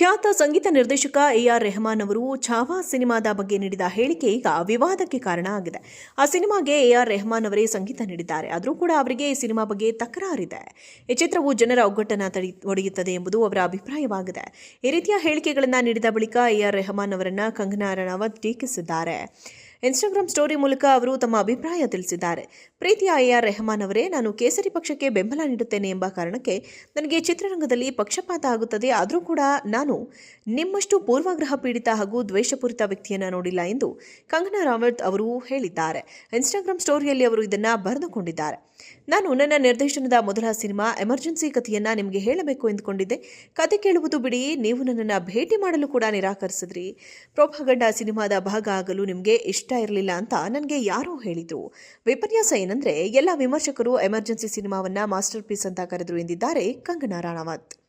ಖ್ಯಾತ ಸಂಗೀತ ನಿರ್ದೇಶಕ A R Rahman ಅವರು ಛಾವಾ ಸಿನಿಮಾದ ಬಗ್ಗೆ ನೀಡಿದ ಹೇಳಿಕೆ ಈಗ ವಿವಾದಕ್ಕೆ ಕಾರಣ ಆಗಿದೆ. ಆ ಸಿನಿಮಾಗೆ ಎ ಆರ್ ರೆಹಮಾನ್ ಅವರೇ ಸಂಗೀತ ನೀಡಿದ್ದಾರೆ. ಆದರೂ ಕೂಡ ಅವರಿಗೆ ಈ ಸಿನಿಮಾ ಬಗ್ಗೆ ತಕರಾರಿದೆ. ಈ ಚಿತ್ರವು ಜನರ ಒಗ್ಗಟ್ಟನ್ನು ತಡಿ ಒಡೆಯುತ್ತದೆ ಎಂಬುದು ಅವರ ಅಭಿಪ್ರಾಯವಾಗಿದೆ. ಈ ರೀತಿಯ ಹೇಳಿಕೆಗಳನ್ನು ನೀಡಿದ ಬಳಿಕ ಎ ಆರ್ ರೆಹಮಾನ್ ಅವರನ್ನು ಕಂಗನಾ ರಣಾವತ್ ಟೀಕಿಸಿದ್ದಾರೆ. ಇನ್ಸ್ಟಾಗ್ರಾಂ ಸ್ಟೋರಿ ಮೂಲಕ ಅವರು ತಮ್ಮ ಅಭಿಪ್ರಾಯ ತಿಳಿಸಿದ್ದಾರೆ. ಪ್ರೀತಿಯ ಎ ಆರ್ ರೆಹಮಾನ್ ಅವರೇ, ನಾನು ಕೇಸರಿ ಪಕ್ಷಕ್ಕೆ ಬೆಂಬಲ ನೀಡುತ್ತೇನೆ ಎಂಬ ಕಾರಣಕ್ಕೆ ನನಗೆ ಚಿತ್ರರಂಗದಲ್ಲಿ ಪಕ್ಷಪಾತ ಆಗುತ್ತದೆ. ಆದರೂ ಕೂಡ ನಾನು ನಿಮ್ಮಷ್ಟು ಪೂರ್ವಗ್ರಹ ಪೀಡಿತ ಹಾಗೂ ದ್ವೇಷಪೂರಿತ ವ್ಯಕ್ತಿಯನ್ನು ನೋಡಿಲ್ಲ ಎಂದು ಕಂಗನಾ ರಾವತ್ ಅವರು ಹೇಳಿದ್ದಾರೆ. ಇನ್ಸ್ಟಾಗ್ರಾಮ್ ಸ್ಟೋರಿಯಲ್ಲಿ ಅವರು ಇದನ್ನು ಬರೆದುಕೊಂಡಿದ್ದಾರೆ. ನಾನು ನನ್ನ ನಿರ್ದೇಶನದ ಮೊದಲ ಸಿನಿಮಾ ಎಮರ್ಜೆನ್ಸಿ ಕಥೆಯನ್ನ ನಿಮಗೆ ಹೇಳಬೇಕು ಎಂದುಕೊಂಡಿದ್ದೆ. ಕತೆ ಕೇಳುವುದು ಬಿಡಿ, ನೀವು ನನ್ನನ್ನು ಭೇಟಿ ಮಾಡಲು ಕೂಡ ನಿರಾಕರಿಸಿದ್ರಿ. ಪ್ರೋಪಗಂಡ ಸಿನಿಮಾದ ಭಾಗ ಆಗಲು ನಿಮಗೆ ಇಷ್ಟ ಇರಲಿಲ್ಲ ಅಂತ ನನಗೆ ಯಾರೋ ಹೇಳಿದರು. ವಿಪರ್ಯಾಸ ಏನಂದ್ರೆ, ಎಲ್ಲ ವಿಮರ್ಶಕರು ಎಮರ್ಜೆನ್ಸಿ ಸಿನಿಮಾವನ್ನ ಮಾಸ್ಟರ್ ಪೀಸ್ ಅಂತ ಕರೆದರು ಎಂದಿದ್ದಾರೆ ಕಂಗನಾ ರಾಣಾವತ್.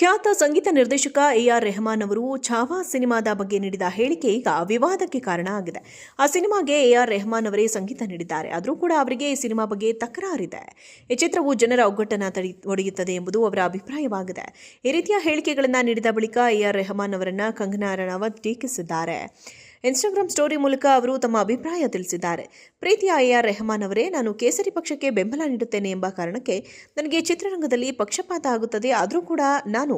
ಖ್ಯಾತ ಸಂಗೀತ ನಿರ್ದೇಶಕ ಎ ಆರ್ ರೆಹಮಾನ್ ಅವರು ಛಾವಾ ಸಿನಿಮಾದ ಬಗ್ಗೆ ನೀಡಿದ ಹೇಳಿಕೆ ಈಗ ವಿವಾದಕ್ಕೆ ಕಾರಣ ಆಗಿದೆ. ಆ ಸಿನಿಮಾಗೆ ಎ ಆರ್ ರೆಹಮಾನ್ ಅವರೇ ಸಂಗೀತ ನೀಡಿದ್ದಾರೆ. ಆದರೂ ಕೂಡ ಅವರಿಗೆ ಈ ಸಿನಿಮಾ ಬಗ್ಗೆ ತಕರಾರಿದೆ. ಈ ಚಿತ್ರವು ಜನರ ಒಗ್ಗಟ್ಟನ್ನು ತಡಿ, ಒಡೆಯುತ್ತದೆ ಎಂಬುದು ಅವರ ಅಭಿಪ್ರಾಯವಾಗಿದೆ. ಈ ರೀತಿಯ ಹೇಳಿಕೆಗಳನ್ನು ನೀಡಿದ ಬಳಿಕ ಎ ಆರ್ ರೆಹಮಾನ್ ಅವರನ್ನು ಕಂಗನಾ ರಣಾವತ್ ಟೀಕಿಸಿದ್ದಾರೆ. ಇನ್ಸ್ಟಾಗ್ರಾಂ ಸ್ಟೋರಿ ಮೂಲಕ ಅವರು ತಮ್ಮ ಅಭಿಪ್ರಾಯ ತಿಳಿಸಿದ್ದಾರೆ. ಪ್ರೀತಿಯ ಎ ಆರ್ ರೆಹಮಾನ್ ಅವರೇ, ನಾನು ಕೇಸರಿ ಪಕ್ಷಕ್ಕೆ ಬೆಂಬಲ ನೀಡುತ್ತೇನೆ ಎಂಬ ಕಾರಣಕ್ಕೆ ನನಗೆ ಚಿತ್ರರಂಗದಲ್ಲಿ ಪಕ್ಷಪಾತ ಆಗುತ್ತದೆ. ಆದರೂ ಕೂಡ ನಾನು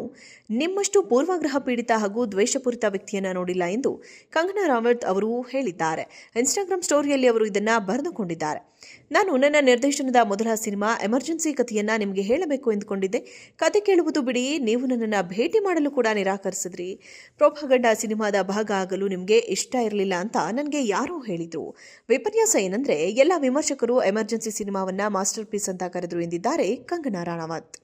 ನಿಮ್ಮಷ್ಟು ಪೂರ್ವಗ್ರಹ ಪೀಡಿತ ಹಾಗೂ ದ್ವೇಷಪೂರಿತ ವ್ಯಕ್ತಿಯನ್ನು ನೋಡಿಲ್ಲ ಎಂದು ಕಂಗನಾ ರಾವತ್ ಅವರು ಹೇಳಿದ್ದಾರೆ. ಇನ್ಸ್ಟಾಗ್ರಾಮ್ ಸ್ಟೋರಿಯಲ್ಲಿ ಅವರು ಇದನ್ನು ಬರೆದುಕೊಂಡಿದ್ದಾರೆ. ನಾನು ನನ್ನ ನಿರ್ದೇಶನದ ಮೊದಲ ಸಿನಿಮಾ ಎಮರ್ಜೆನ್ಸಿ ಕಥೆಯನ್ನ ನಿಮಗೆ ಹೇಳಬೇಕು ಎಂದುಕೊಂಡಿದ್ದೆ. ಕತೆ ಕೇಳುವುದು ಬಿಡಿ, ನೀವು ನನ್ನನ್ನು ಭೇಟಿ ಮಾಡಲು ಕೂಡ ನಿರಾಕರಿಸಿದ್ರಿ. ಪ್ರೋಪಗಂಡ ಸಿನಿಮಾದ ಭಾಗ ಆಗಲು ನಿಮಗೆ ಇಷ್ಟ ಇರಲಿಲ್ಲ ಅಂತ ನನಗೆ ಯಾರೂ ಹೇಳಿದರು. ವಿಪರ್ಯಾಸ ಏನಂದರೆ, ಎಲ್ಲ ವಿಮರ್ಶಕರು ಎಮರ್ಜೆನ್ಸಿ ಸಿನಿಮಾವನ್ನು ಮಾಸ್ಟರ್ ಪೀಸ್ ಅಂತ ಕರೆದರು ಎಂದಿದ್ದಾರೆ ಕಂಗನಾ ರಾಣಾವತ್.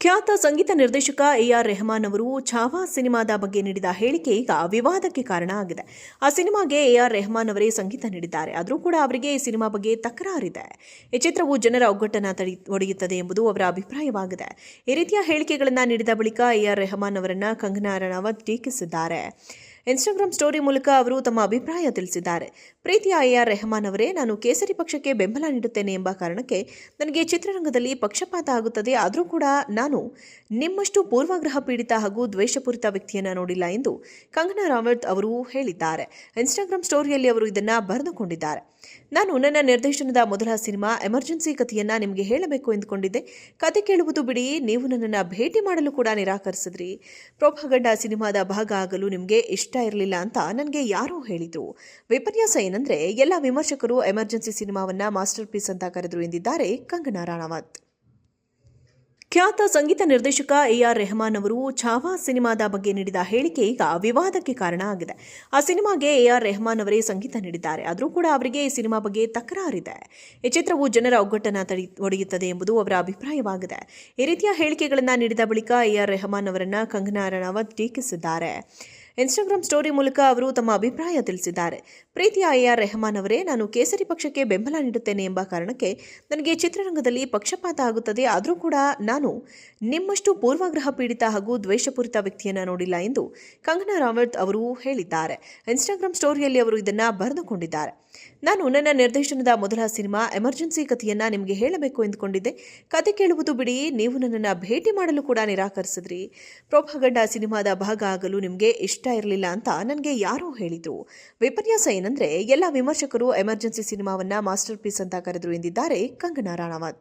ಖ್ಯಾತ ಸಂಗೀತ ನಿರ್ದೇಶಕ ಎ ಆರ್ ರೆಹಮಾನ್ ಅವರು ಛಾವಾ ಸಿನಿಮಾದ ಬಗ್ಗೆ ನೀಡಿದ ಹೇಳಿಕೆ ಈಗ ವಿವಾದಕ್ಕೆ ಕಾರಣ ಆಗಿದೆ. ಆ ಸಿನಿಮಾಗೆ ಎ ಆರ್ ರೆಹಮಾನ್ ಅವರೇ ಸಂಗೀತ ನೀಡಿದ್ದಾರೆ. ಆದರೂ ಕೂಡ ಅವರಿಗೆ ಈ ಸಿನಿಮಾ ಬಗ್ಗೆ ತಕರಾರಿದೆ. ಈ ಚಿತ್ರವು ಜನರ ಒಗ್ಗಟ್ಟನ್ನು ತಡಿ, ಒಡೆಯುತ್ತದೆ ಎಂಬುದು ಅವರ ಅಭಿಪ್ರಾಯವಾಗಿದೆ. ಈ ರೀತಿಯ ಹೇಳಿಕೆಗಳನ್ನು ನೀಡಿದ ಬಳಿಕ ಎ ಆರ್ ರೆಹಮಾನ್ ಅವರನ್ನು ಕಂಗನಾ ರಣಾವತ್ ಟೀಕಿಸಿದ್ದಾರೆ. ಇನ್ಸ್ಟಾಗ್ರಾಂ ಸ್ಟೋರಿ ಮೂಲಕ ಅವರು ತಮ್ಮ ಅಭಿಪ್ರಾಯ ತಿಳಿಸಿದ್ದಾರೆ. ಪ್ರೀತಿಯ ಎ ಆರ್ ರೆಹಮಾನ್ ಅವರೇ, ನಾನು ಕೇಸರಿ ಪಕ್ಷಕ್ಕೆ ಬೆಂಬಲ ನೀಡುತ್ತೇನೆ ಎಂಬ ಕಾರಣಕ್ಕೆ ನನಗೆ ಚಿತ್ರರಂಗದಲ್ಲಿ ಪಕ್ಷಪಾತ ಆಗುತ್ತದೆ. ಆದರೂ ಕೂಡ ನಾನು ನಿಮ್ಮಷ್ಟು ಪೂರ್ವಗ್ರಹ ಪೀಡಿತ ಹಾಗೂ ದ್ವೇಷಪೂರಿತ ವ್ಯಕ್ತಿಯನ್ನು ನೋಡಿಲ್ಲ ಎಂದು ಕಂಗನಾ ರಾವತ್ ಅವರು ಹೇಳಿದ್ದಾರೆ. ಇನ್ಸ್ಟಾಗ್ರಾಮ್ ಸ್ಟೋರಿಯಲ್ಲಿ ಅವರು ಇದನ್ನು ಬರೆದುಕೊಂಡಿದ್ದಾರೆ. ನಾನು ನನ್ನ ನಿರ್ದೇಶನದ ಮೊದಲ ಸಿನಿಮಾ ಎಮರ್ಜೆನ್ಸಿ ಕಥೆಯನ್ನು ನಿಮಗೆ ಹೇಳಬೇಕು ಎಂದುಕೊಂಡಿದ್ದೆ. ಕತೆ ಕೇಳುವುದು ಬಿಡಿ, ನೀವು ನನ್ನನ್ನು ಭೇಟಿ ಮಾಡಲು ಕೂಡ ನಿರಾಕರಿಸಿದ್ರಿ. ಪ್ರೋಪಗಂಡ ಸಿನಿಮಾದ ಭಾಗ ಆಗಲು ನಿಮಗೆ ಇಷ್ಟ ಇರಲಿಲ್ಲ ಅಂತ ನನಗೆ ಯಾರೋ ಹೇಳಿದರು. ವಿಪರ್ಯಾಸ ಏನಂದರೆ, ಎಲ್ಲ ವಿಮರ್ಶಕರು ಎಮರ್ಜೆನ್ಸಿ ಸಿನಿಮಾವನ್ನು ಮಾಸ್ಟರ್ ಪೀಸ್ ಅಂತ ಕರೆದರು ಎಂದಿದ್ದಾರೆ ಕಂಗನಾ ರಾಣಾವತ್. ಖ್ಯಾತ ಸಂಗೀತ ನಿರ್ದೇಶಕ ಎ ಆರ್ ರೆಹಮಾನ್ ಅವರು ಛಾವಾ ಸಿನಿಮಾದ ಬಗ್ಗೆ ನೀಡಿದ ಹೇಳಿಕೆ ಈಗ ವಿವಾದಕ್ಕೆ ಕಾರಣ ಆಗಿದೆ. ಆ ಸಿನಿಮಾಗೆ ಎ ಆರ್ ರೆಹಮಾನ್ ಅವರೇ ಸಂಗೀತ ನೀಡಿದ್ದಾರೆ. ಆದರೂ ಕೂಡ ಅವರಿಗೆ ಈ ಸಿನಿಮಾ ಬಗ್ಗೆ ತಕರಾರಿದೆ. ಈ ಚಿತ್ರವು ಜನರ ಒಗ್ಗಟ್ಟನ್ನು ತಡಿ, ಒಡೆಯುತ್ತದೆ ಎಂಬುದು ಅವರ ಅಭಿಪ್ರಾಯವಾಗಿದೆ. ಈ ರೀತಿಯ ಹೇಳಿಕೆಗಳನ್ನು ನೀಡಿದ ಬಳಿಕ ಎ ಆರ್ ರೆಹಮಾನ್ ಅವರನ್ನು ಕಂಗನಾ ರಣಾವತ್ ಟೀಕಿಸಿದ್ದಾರೆ. ಇನ್ಸ್ಟಾಗ್ರಾಂ ಸ್ಟೋರಿ ಮೂಲಕ ಅವರು ತಮ್ಮ ಅಭಿಪ್ರಾಯ ತಿಳಿಸಿದ್ದಾರೆ. ಪ್ರೀತಿಯ ಎ ಆರ್ ರೆಹಮಾನ್ ಅವರೇ, ನಾನು ಕೇಸರಿ ಪಕ್ಷಕ್ಕೆ ಬೆಂಬಲ ನೀಡುತ್ತೇನೆ ಎಂಬ ಕಾರಣಕ್ಕೆ ನನಗೆ ಚಿತ್ರರಂಗದಲ್ಲಿ ಪಕ್ಷಪಾತ ಆಗುತ್ತದೆ. ಆದರೂ ಕೂಡ ನಾನು ನಿಮ್ಮಷ್ಟು ಪೂರ್ವಗ್ರಹ ಪೀಡಿತ ಹಾಗೂ ದ್ವೇಷಪೂರಿತ ವ್ಯಕ್ತಿಯನ್ನು ನೋಡಿಲ್ಲ ಎಂದು ಕಂಗನಾ ರಾವತ್ ಅವರು ಹೇಳಿದ್ದಾರೆ. ಇನ್ಸ್ಟಾಗ್ರಾಂ ಸ್ಟೋರಿಯಲ್ಲಿ ಅವರು ಇದನ್ನು ಬರೆದುಕೊಂಡಿದ್ದಾರೆ. ನಾನು ನನ್ನ ನಿರ್ದೇಶನದ ಮೊದಲ ಸಿನಿಮಾ ಎಮರ್ಜೆನ್ಸಿ ಕಥೆಯನ್ನು ನಿಮಗೆ ಹೇಳಬೇಕು ಎಂದುಕೊಂಡಿದ್ದೆ. ಕತೆ ಕೇಳುವುದು ಬಿಡಿ, ನೀವು ನನ್ನನ್ನು ಭೇಟಿ ಮಾಡಲು ಕೂಡ ನಿರಾಕರಿಸಿದ್ರಿ. ಪ್ರೋಪಗಂಡ ಸಿನಿಮಾದ ಭಾಗ ಆಗಲು ನಿಮಗೆ ಇಷ್ಟ ಇರಲಿಲ್ಲ ಅಂತ ನನಗೆ ಯಾರೋ ಹೇಳಿದ್ರು. ವಿಪರ್ಯಾಸ ಏನಂದರೆ, ಎಲ್ಲ ವಿಮರ್ಶಕರು ಎಮರ್ಜೆನ್ಸಿ ಸಿನಿಮಾವನ್ನ ಮಾಸ್ಟರ್ ಪೀಸ್ ಅಂತ ಕರೆದರು ಎಂದಿದ್ದಾರೆ ಕಂಗನಾ ರಾಣಾವತ್.